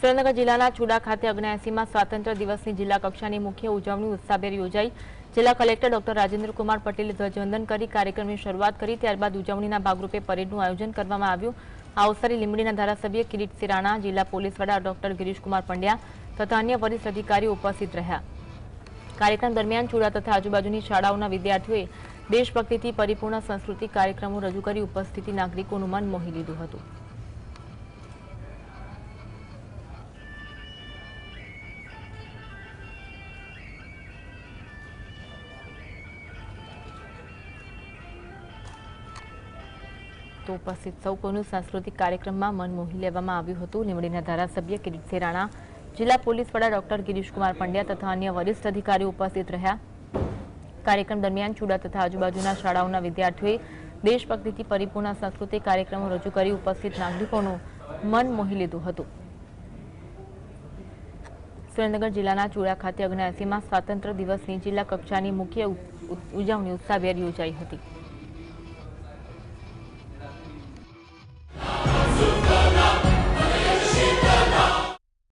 સુરેન્દ્રનગર જિલ્લાના ચુડા ખાતે અગ્નેસીમાં સ્વાતંત્ર્ય દિવસની જિલ્લા કક્ષાની મુખ્ય ઉજવણી ઉત્સાહભેર યોજાઈ. જિલ્લા કલેક્ટર ડોક્ટર રાજેન્દ્ર કુમાર પટેલે ધ્વજવંદન કરી કાર્યક્રમની શરૂઆત કરી. ત્યારબાદ ઉજવણીના ભાગરૂપે પરેડનું આયોજન કરવામાં આવ્યું. આ અવસરે લીંબડીના ધારાસભ્ય કિરીટ રાણા જિલ્લા પોલીસ વડા ડોક્ટર ગિરીશકુમાર પંડ્યા તથા અન્ય વરિષ્ઠ અધિકારીઓ ઉપસ્થિત રહ્યા. કાર્યક્રમ દરમિયાન ચુડા તથા આજુબાજુની શાળાઓના વિદ્યાર્થીઓએ દેશભક્તિથી પરિપૂર્ણ સાંસ્કૃતિક કાર્યક્રમો રજૂ કરી ઉપસ્થિતિ નાગરિકોનું મન મોહી લીધું હતું. તો ઉપસ્થિત સૌ કોઈનું સાંસ્કૃતિક કાર્યક્રમમાં મન મોહી લેવામાં આવ્યું હતું. લીંબડીના ધારાસભ્ય કિરીટસિંહ રાણા જિલ્લા પોલીસ વડા ડોક્ટર ગિરીશકુમાર પંડ્યા તથા અન્ય વરિષ્ઠ અધિકારીઓ ઉપસ્થિત રહ્યા. કાર્યક્રમ દરમિયાન ચુડા તથા આજુબાજુના શાળાઓના વિદ્યાર્થીઓએ દેશભક્તિથી પરિપૂર્ણ સાંસ્કૃતિક કાર્યક્રમો રજૂ કરી ઉપસ્થિત નાગરિકોનું મન મોહી લીધું હતું. સુરેન્દ્રનગર જિલ્લાના ચુડા ખાતે અગ્નેસીમાં સ્વાતંત્ર્ય દિવસની જિલ્લા કક્ષાની મુખ્ય ઉજવણી ઉત્સાહભેર યોજાઈ હતી.